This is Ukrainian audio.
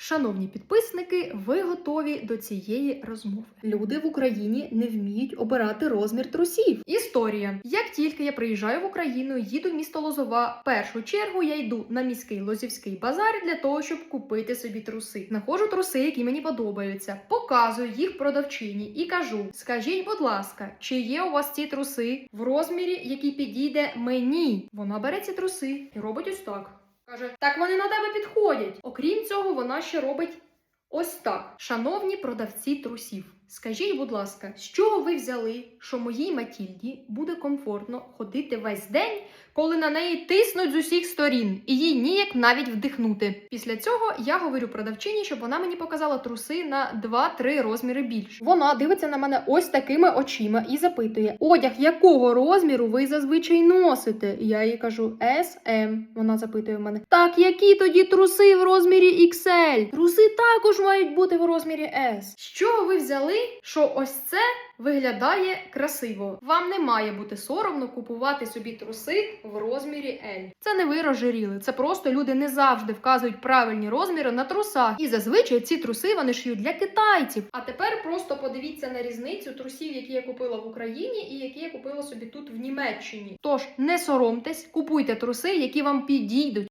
Шановні підписники, ви готові до цієї розмови. Люди в Україні не вміють обирати розмір трусів. Історія: як тільки я приїжджаю в Україну, їду в місто Лозова. В першу чергу я йду на міський лозівський базар для того, щоб купити собі труси. Знаходжу труси, які мені подобаються, показую їх продавчині і кажу: скажіть, будь ласка, чи є у вас ці труси в розмірі, який підійде мені? Вона бере ці труси і робить ось так. Каже, так вони на тебе підходять. Окрім цього, вона ще робить ось так. Шановні продавці трусів, скажіть, будь ласка, з чого ви взяли, що моїй Матільді буде комфортно ходити весь день, коли на неї тиснуть з усіх сторін, і їй ніяк навіть вдихнути. Після цього я говорю продавчині, щоб вона мені показала труси на 2-3 розміри більше. Вона дивиться на мене ось такими очима і запитує: одяг якого розміру ви зазвичай носите? Я їй кажу SM. Вона запитує мене: Так, які тоді труси в розмірі XL? Труси також мають бути в розмірі S. З чого ви взяли, що ось це виглядає красиво? Вам не має бути соромно купувати собі труси в розмірі L. Це не ви розжиріли, це просто люди не завжди вказують правильні розміри на трусах. І зазвичай ці труси вони шиють для китайців. А тепер просто подивіться на різницю трусів, які я купила в Україні, і які я купила собі тут в Німеччині. Тож не соромтесь, купуйте труси, які вам підійдуть.